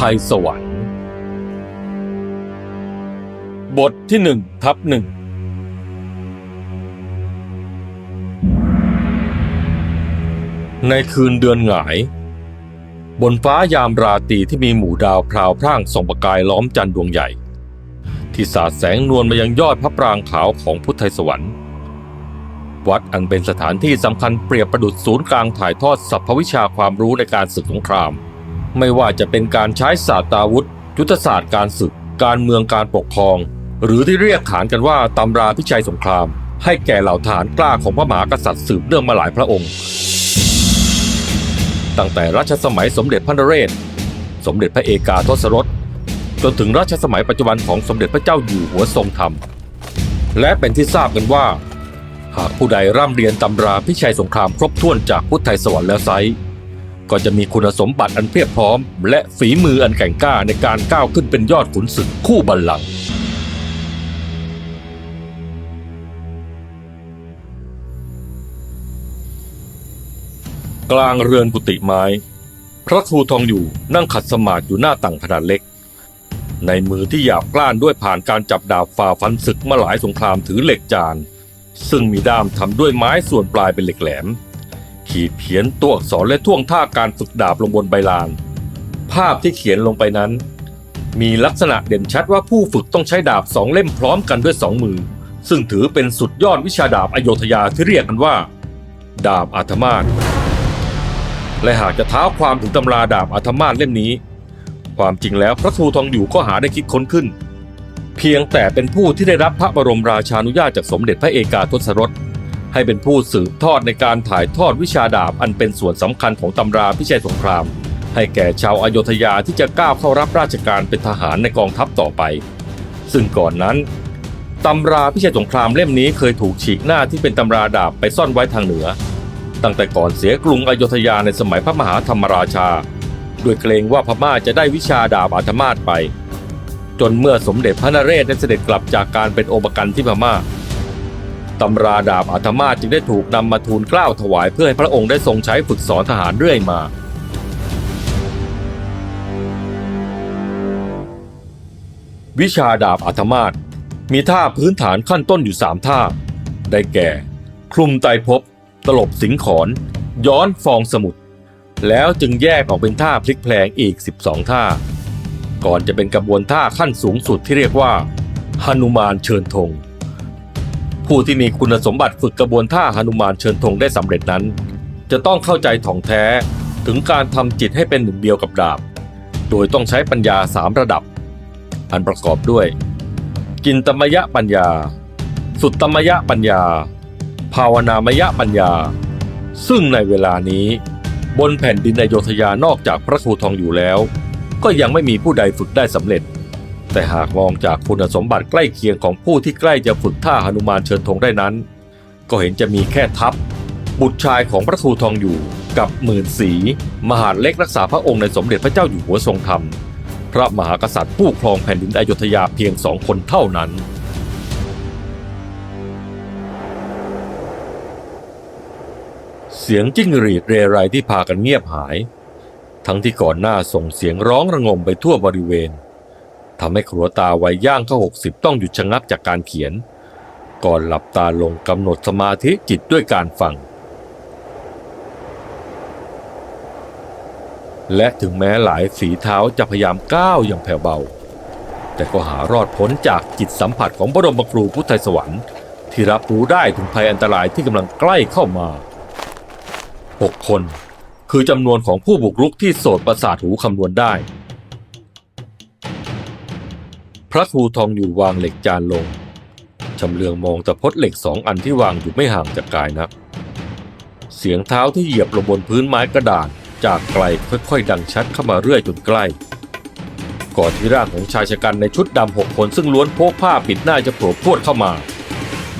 ไทยสวรรค์ บทที่หนึ่งทับหนึ่งในคืนเดือนหงาย บนฟ้ายามราตรีที่มีหมู่ดาวพราวพร่างส่องประกายล้อมจันทร์ดวงใหญ่ ที่สาดแสงนวลมายังยอดพระปรางขาวของพุทธไทยสวรรค์วัดอันเป็นสถานที่สำคัญเปรียบประดุจศูนย์กลางถ่ายทอดสรรพวิชาความรู้ในการศึกสงคราม ไม่ว่าจะเป็นการใช้ศาสตราวุธ ยุทธศาสตร์การศึก การเมืองการปกครอง หรือที่เรียกขานกันว่าตำราพิชัยสงคราม ให้แก่เหล่าทหารกล้าของพระมหากษัตริย์สืบเนื่องมาหลายพระองค์ ตั้งแต่รัชสมัยสมเด็จพระนเรศ สมเด็จพระเอกาทศรสจนถึงรัชสมัยปัจจุบันของสมเด็จพระเจ้าอยู่หัวทรงธรรม และเป็นที่ทราบกันว่า หากผู้ใดร่ำเรียนตำราพิชัยสงครามครบถ้วนจากพุทธไทยสวรรค์แล้วไซ ก็จะมีคุณสมบัติอันเพียบพร้อม และฝีมืออันแกร่งกล้าในการก้าวขึ้นเป็นยอดขุนศึกคู่บัลลังก์กลางเรือนกุฏิไม้ พระครูทองอยู่นั่งขัดสมาธิอยู่หน้าต่างขนาดเล็ก ในมือที่หยาบกล้านด้วยผ่านการจับดาบฝ่าฟันศึกมาหลายสงครามถือเหล็กจาน ซึ่งมีด้ามทำด้วยไม้ส่วนปลายเป็นเหล็กแหลม ขีดเขียนตัวอักษรและท่วงท่าการฝึกดาบลงบนใบลาน ภาพที่เขียนลงไปนั้น มีลักษณะเด่นชัดว่าผู้ฝึกต้องใช้ดาบสองเล่มพร้อมกันด้วยสองมือ ซึ่งถือเป็นสุดยอดวิชาดาบอโยธยาที่เรียกกันว่า ดาบอาธมาตและหากจะท้าความถึงตำราดาบอาธมาตเล่มนี้ ความจริงแล้วพระครูทองอยู่ก็หาได้คิดค้นขึ้น เพียงแต่เป็นผู้ที่ได้รับพระบรมราชานุญาตจากสมเด็จพระเอกาทศรส ให้เป็นผู้สืบทอดในการถ่ายทอดวิชาดาบอันเป็นส่วนสำคัญของตำราพิชัยสงคราม ให้แก่ชาวอโยธยาที่จะก้าวเข้ารับราชการเป็นทหารในกองทัพต่อไป ซึ่งก่อนนั้นตำราพิชัยสงครามเล่มนี้เคยถูกฉีกหน้าที่เป็นตำราดาบไปซ่อนไว้ทางเหนือ ตั้งแต่ก่อนเสียกรุงอโยธยาในสมัยพระมหาธรรมราชาด้วยเกรงว่าพม่าจะได้วิชาดาบอาธมาตไป จนเมื่อสมเด็จพระนเรศได้เสด็จกลับจากการเป็นโอปกันที่พม่า ตำราดาบอาธมาจึงได้ถูกนำมาทูลเกล้าถวายเพื่อให้พระองค์ได้ทรงใช้ฝึกสอนทหารเรื่อยมา วิชาดาบอาธมาตมีท่าพื้นฐานขั้นต้นอยู่สามท่า ได้แก่ คลุมไตรภพตลบสิงขอน ย้อนฟองสมุทรแล้วจึงแยกออกเป็นท่าพลิกแพลงอีก 12 ท่า ก่อนจะเป็นกระบวนท่าขั้นสูงสุดที่เรียกว่าหนุมานเชิญธง ผู้ที่มีคุณสมบัติฝึกกระบวนท่าหนุมานเชิญธงได้สำเร็จนั้น จะต้องเข้าใจถ่องแท้ถึงการทำจิตให้เป็นหนึ่งเดียวกับดาบ โดยต้องใช้ปัญญาสามระดับ อันประกอบด้วย กินตมยะปัญญา สุตตมยะปัญญา ภาวนามยะปัญญา ซึ่งในเวลานี้ บนแผ่นดินอโยธยานอกจากพระครูทองอยู่แล้ว ก็ยังไม่มีผู้ใดฝึกได้สำเร็จ แต่หากมองจากคุณสมบัติใกล้เคียงของผู้ที่ใกล้จะฝึกท่าหนุมานเชิญธงได้นั้น ก็เห็นจะมีแค่ทัพ บุตรชายของพระครูทองอยู่กับหมื่นสีมหาเล็กรักษาพระองค์ในสมเด็จพระเจ้าอยู่หัวทรงธรรม พระมหากษัตริย์ผู้ครองแผ่นดินอโยธยาเพียงสองคนเท่านั้นเสียงจิ้งหรีดเรไรที่พากันเงียบหาย ทั้งที่ก่อนหน้าส่งเสียงร้องระงมไปทั่วบริเวณ ทำให้ครัวตาวัยย่างเข้าหกสิบต้องหยุดชะงักจากการเขียน ก่อนหลับตาลงกำหนดสมาธิจิตด้วยการฟัง และถึงแม้หลายฝีเท้าจะพยายามก้าวอย่างแผ่วเบา แต่ก็หารอดพ้นจากจิตสัมผัสของบรมครูพุทธไทยสวรรค์ที่รับรู้ได้ถึงภัยอันตรายที่กำลังใกล้เข้ามาหกคน คือจำนวนของผู้บุกรุกที่โสดประสาทหูคำนวณได้ พระครูทองอยู่วางเหล็กจานลงชำเลืองมองตะพดเหล็กสองอันที่วางอยู่ไม่ห่างจากกายนัก เสียงเท้าที่เหยียบลงบนพื้นไม้กระดานจากไกลค่อยๆ ดังชัดเข้ามาเรื่อยจนใกล้ ก่อนที่ร่างของชายชะกันในชุดดำหกคนซึ่งล้วนโพกผ้าปิดหน้าจะโผล่พวดเข้ามา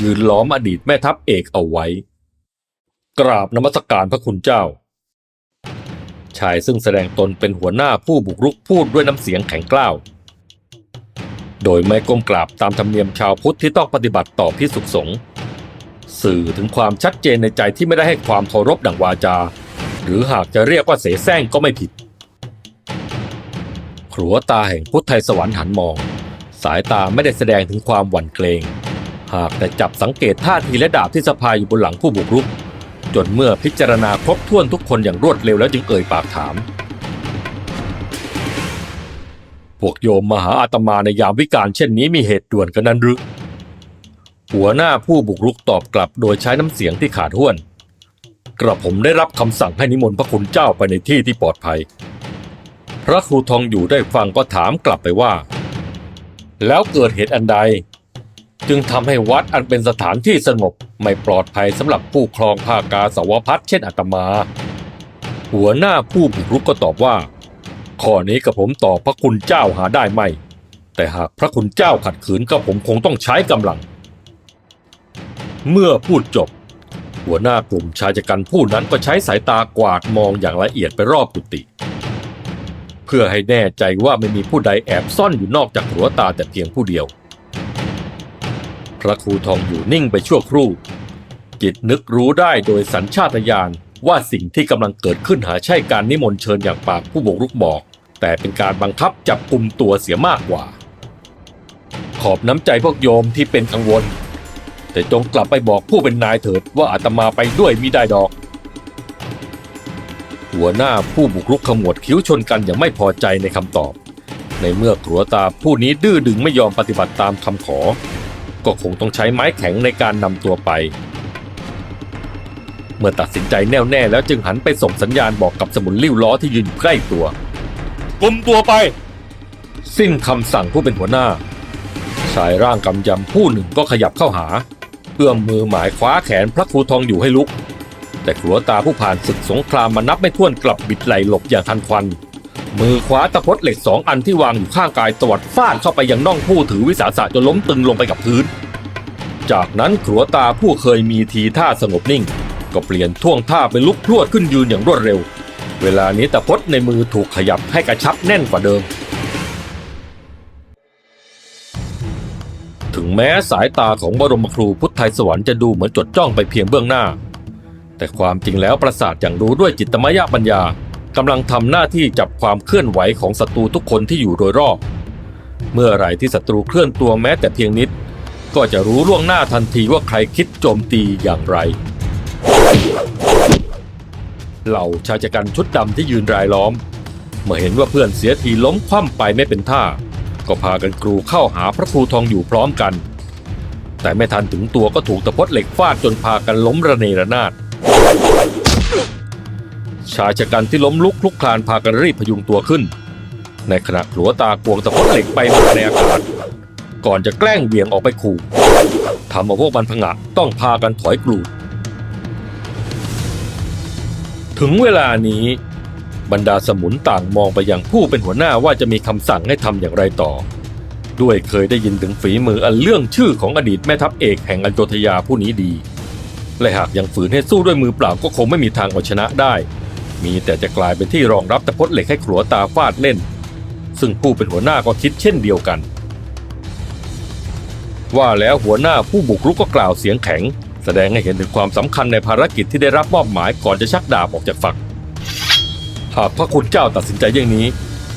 ยืนล้อมอดีตแม่ทัพเอกเอาไว้ กราบนมัสการพระคุณเจ้า ชายซึ่งแสดงตนเป็นหัวหน้าผู้บุกรุกพูดด้วยน้ำเสียงแข็งกร้าว โดยไม่ก้มกราบตามธรรมเนียมชาวพุทธที่ต้องปฏิบัติต่อพิสุขสงฆ์สื่อถึงความชัดเจนในใจที่ไม่ได้ให้ความเคารพดังวาจา หรือหากจะเรียกว่าเสแสร้งก็ไม่ผิดครัวตาแห่งพุทธไทยสวรรค์หันมอง สายตาไม่ได้แสดงถึงความหวั่นเกรง หากแต่จับสังเกตท่าทีและดาบที่สะพายอยู่บนหลังผู้บุกรุก จนเมื่อพิจารณาครบถ้วนทุกคนอย่างรวดเร็วแล้วจึงเอ่ยปากถาม พวกโยมมาหาอาตมาในยามวิกาลเช่นนี้มีเหตุด่วนกันนั้นหรือ หัวหน้าผู้บุกรุกตอบกลับโดยใช้น้ำเสียงที่ขาดห้วน กระผมได้รับคำสั่งให้นิมนต์พระคุณเจ้าไปในที่ที่ปลอดภัย พระครูทองอยู่ได้ฟังก็ถามกลับไปว่า แล้วเกิดเหตุอันใด จึงทำให้วัดอันเป็นสถานที่สงบไม่ปลอดภัยสำหรับผู้ครองภาคาสาวพัดเช่นอาตมา หัวหน้าผู้บุกรุกก็ตอบว่า ข้อนี้กับผมตอบพระคุณเจ้าหาได้ไม่แต่หากพระคุณเจ้าขัดขืนก็ผมคงต้องใช้กำลัง เมื่อพูดจบ หัวหน้ากลุ่มชายชะกันผู้นั้นก็ใช้สายตากวาดมองอย่างละเอียดไปรอบกุฏิเพื่อให้แน่ใจว่าไม่มีผู้ใดแอบซ่อนอยู่นอกจากหัวตาแต่เพียงผู้เดียว พระครูทองอยู่นิ่งไปชั่วครู่ จิตนึกรู้ได้โดยสัญชาตญาณ ว่าสิ่งที่กำลังเกิดขึ้นหาใช่การนิมนต์เชิญอย่างปากผู้บุกรุกบอก แต่เป็นการบังคับจับกลุ่มตัวเสียมากกว่า ขอบน้ำใจพวกโยมที่เป็นกังวล แต่จงกลับไปบอกผู้เป็นนายเถิดว่าอาตมาไปด้วยมิได้ดอก หัวหน้าผู้บุกรุกขมวดคิ้วชนกันอย่างไม่พอใจในคำตอบ ในเมื่อกลัวตาผู้นี้ดื้อดึงไม่ยอมปฏิบัติตามคำขอ ก็คงต้องใช้ไม้แข็งในการนำตัวไป เมื่อตัดสินใจแน่วแน่แล้วจึงหันไปส่งสัญญาณบอกกับสมุนลิ้วล้อที่ยืนอยู่ใกล้ตัวกลุมตัวไป สิ้นคำสั่งผู้เป็นหัวหน้าชายร่างกำยำผู้หนึ่งก็ขยับเข้าหาเอื้อมมือหมายคว้าแขนพระครูทองอยู่ให้ลุก แต่ขัวตาผู้ผ่านศึกสงครามมานับไม่ถ้วนกลับบิดไหลหลบอย่างทันควัน มือขวาตะพดเหล็กสองอันที่วางอยู่ข้างกายตวัดฟาดเข้าไปยังน่องผู้ถือวิสาสะจนล้มตึงลงไปกับพื้น จากนั้นขัวตาผู้เคยมีทีท่าสงบนิ่ง ก็เปลี่ยนท่วงท่าเป็นลุกพรวดขึ้นยืนอย่างรวดเร็ว เวลานี้ตะพดในมือถูกขยับให้กระชับแน่นกว่าเดิม ถึงแม้สายตาของบรมครูพุทธไทยสวรรค์จะดูเหมือนจดจ้องไปเพียงเบื้องหน้า แต่ความจริงแล้วประสาทอย่างรู้ด้วยจิตมยปัญญากำลังทำหน้าที่จับความเคลื่อนไหวของศัตรูทุกคนที่อยู่โดยรอบ เมื่อไรที่ศัตรูเคลื่อนตัวแม้แต่เพียงนิด ก็จะรู้ล่วงหน้าทันทีว่าใครคิดโจมตีอย่างไร เหล่าชายชะกันชุดดำที่ยืนรายล้อม เมื่อเห็นว่าเพื่อนเสียทีล้มคว่ำไปไม่เป็นท่า ก็พากันกรูเข้าหาพระครูทองอยู่พร้อมกัน แต่ไม่ทันถึงตัวก็ถูกตะพดเหล็กฟาดจนพากันล้มระเนระนาดชายชะกันที่ล้มลุกคลุกคลานพากันรีบพยุงตัวขึ้น ในขณะหัวตากวงตะพดเหล็กไปมาในอากาศก่อนจะแกล้งเบี่ยงออกไปขู่ทำเอาพวกมันผงะต้องพากันถอยกลูด ถึงเวลานี้ บรรดาสมุนต่างมองไปยังผู้เป็นหัวหน้าว่าจะมีคำสั่งให้ทำอย่างไรต่อ ด้วยเคยได้ยินถึงฝีมืออันเรื่องชื่อของอดีตแม่ทัพเอกแห่งอันโยธยาผู้นี้ดี และหากยังฝืนให้สู้ด้วยมือเปล่าก็คงไม่มีทางเอาชนะได้ มีแต่จะกลายเป็นที่รองรับตะพดเหล็กให้ขลัวตาฟาดเล่น ซึ่งผู้เป็นหัวหน้าก็คิดเช่นเดียวกัน ว่าแล้วหัวหน้าผู้บุกรุกก็กล่าวเสียงแข็ง แสดงให้เห็นถึงความสำคัญในภารกิจที่ได้รับมอบหมายก่อนจะชักดาบออกจากฝัก หากพระคุณเจ้าตัดสินใจอย่างนี้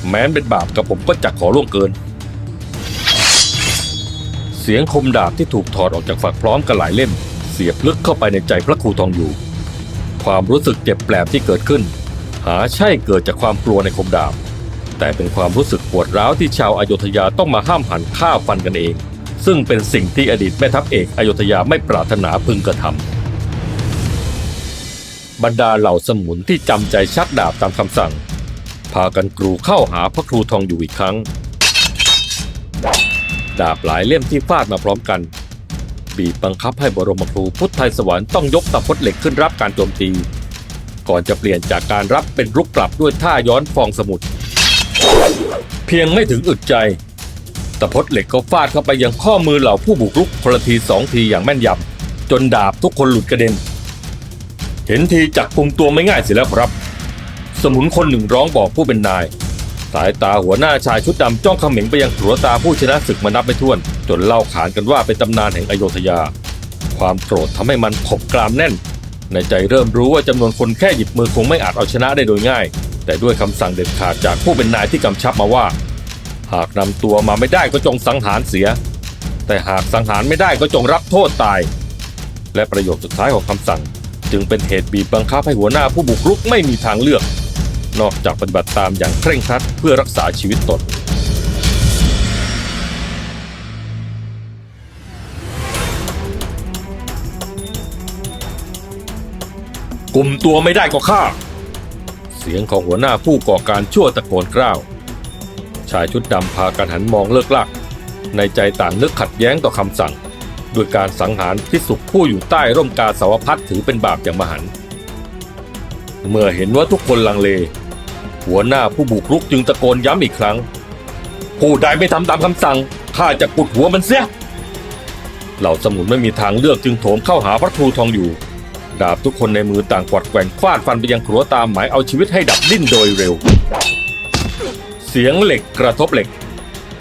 แม้นเป็นบาปกับผมก็จักขอล่วงเกิน เสียงคมดาบที่ถูกถอดออกจากฝักพร้อมกันหลายเล่ม เสียบลึกเข้าไปในใจพระครูทองอยู่ ความรู้สึกเจ็บแปลบที่เกิดขึ้น หาใช่เกิดจากความกลัวในคมดาบ แต่เป็นความรู้สึกปวดร้าวที่ชาวอโยธยาต้องมาห้ามหันฆ่าฟันกันเอง ซึ่งเป็นสิ่งที่อดีตแม่ทัพเอกอโยธยาไม่ปรารถนาพึงกระทำบรรดาเหล่าสมุนที่จำใจชักดาบตามคำสั่ง พากันกรูเข้าหาพระครูทองอยู่อีกครั้ง ดาบหลายเล่มที่ฟาดมาพร้อมกัน บีบบังคับให้บรมครูพุทธไทยสวรรค์ต้องยกตะพดเหล็กขึ้นรับการโจมตี ก่อนจะเปลี่ยนจากการรับเป็นรุกกลับด้วยท่าย้อนฟองสมุทรเพียงไม่ถึงอึดใจ ตะพดเหล็กก็ฟาดเข้าไปยังข้อมือเหล่าผู้บุกรุกคนละทีสองทีอย่างแม่นยำจนดาบทุกคนหลุดกระเด็น เห็นทีจับกลุ่มตัวไม่ง่ายเสียแล้วครับ สมุนคนหนึ่งร้องบอกผู้เป็นนาย สายตาหัวหน้าชายชุดดำจ้องเขม็งไปยังหัวตาผู้ชนะศึกมานับไม่ถ้วน จนเล่าขานกันว่าเป็นตำนานแห่งอโยธยา ความโกรธทำให้มันขบกรามแน่น ในใจเริ่มรู้ว่าจำนวนคนแค่หยิบมือคงไม่อาจเอาชนะได้โดยง่าย แต่ด้วยคำสั่งเด็ดขาดจากผู้เป็นนายที่กำชับมาว่า หากนำตัวมาไม่ได้ก็จงสังหารเสีย แต่หากสังหารไม่ได้ก็จงรับโทษตาย และประโยคสุดท้ายของคำสั่ง จึงเป็นเหตุบีบบังคับให้หัวหน้าผู้บุกรุกไม่มีทางเลือก นอกจากปฏิบัติตามอย่างเคร่งครัดเพื่อรักษาชีวิตตนกลุ่มตัวไม่ได้ก็ฆ่า เสียงของหัวหน้าผู้ก่อการชั่วตะโกนกล้าว ชายชุดดำพากันหันมองเลิกลัก ในใจต่างนึกขัดแย้งต่อคำสั่ง ด้วยการสังหารพิสุผู้อยู่ใต้ร่มกาสาวพัดถือเป็นบาปอย่างมหันต์เมื่อเห็นว่าทุกคนลังเล หัวหน้าผู้บุกรุกจึงตะโกนย้ำอีกครั้ง ผู้ใดไม่ทำตามคำสั่งข้าจะกุดหัวมันเสียเหล่าสมุนไม่มีทางเลือกจึงโถมเข้าหาพระครูทองอยู่ ดาบทุกคนในมือต่างกวัดแกว่งฟาดฟันไปยังครัวตามหมายเอาชีวิตให้ดับดิ้นโดยเร็ว เสียงเหล็กกระทบเหล็ก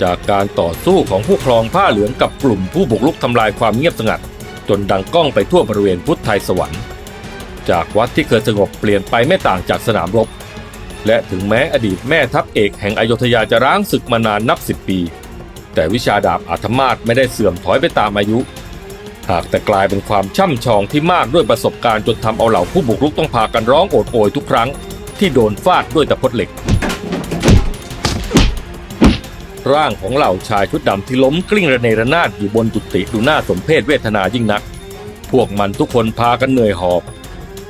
จากการต่อสู้ของผู้ครองผ้าเหลืองกับกลุ่มผู้บุกรุกทำลายความเงียบสงัด จนดังก้องไปทั่วบริเวณพุทธไทยสวรรค์ จากวัดที่เคยสงบเปลี่ยนไปไม่ต่างจากสนามรบ และถึงแม้อดีตแม่ทัพเอกแห่งอยุธยาจะร้างศึกมานานนับสิบปี แต่วิชาดาบอาธมาศไม่ได้เสื่อมถอยไปตามอายุ หากแต่กลายเป็นความช่ำชองที่มากด้วยประสบการณ์จนทำเอาเหล่าผู้บุกรุกต้องพากันร้องโอดโอยทุกครั้ง ที่โดนฟาดด้วยตะพดเหล็ก ร่างของเหล่าชายชุดดำที่ล้มกลิ้งระเนระนาดอยู่บนจุติดูน่าสมเพชเวทนายิ่งนัก พวกมันทุกคนพากันเหนื่อยหอบ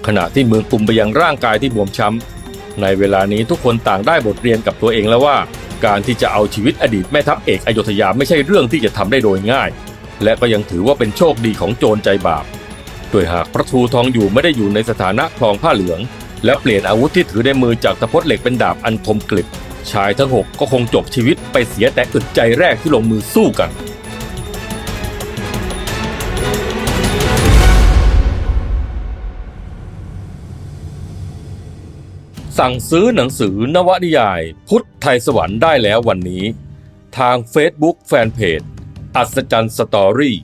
ขณะที่มือกลุ่มไปยังร่างกายที่บวมช้ำ ในเวลานี้ทุกคนต่างได้บทเรียนกับตัวเองแล้วว่า การที่จะเอาชีวิตอดีตแม่ทัพเอกอโยธยาไม่ใช่เรื่องที่จะทำได้โดยง่าย และก็ยังถือว่าเป็นโชคดีของโจรใจบาปโดยหากพระครูทองอยู่ไม่ได้อยู่ในสถานะครองผ้าเหลือง และเปลี่ยนอาวุธที่ถือในมือจากตะพดเหล็กเป็นดาบอันคมกริบ ชายทั้งหกก็คงจบชีวิตไปเสียแต่อึดใจแรกที่ลงมือสู้กัน สั่งซื้อหนังสือนวนิยาย พุทธไทยสวรรค์ได้แล้ววันนี้ ทาง Facebook Fanpage อัศจรรย์สตอรี่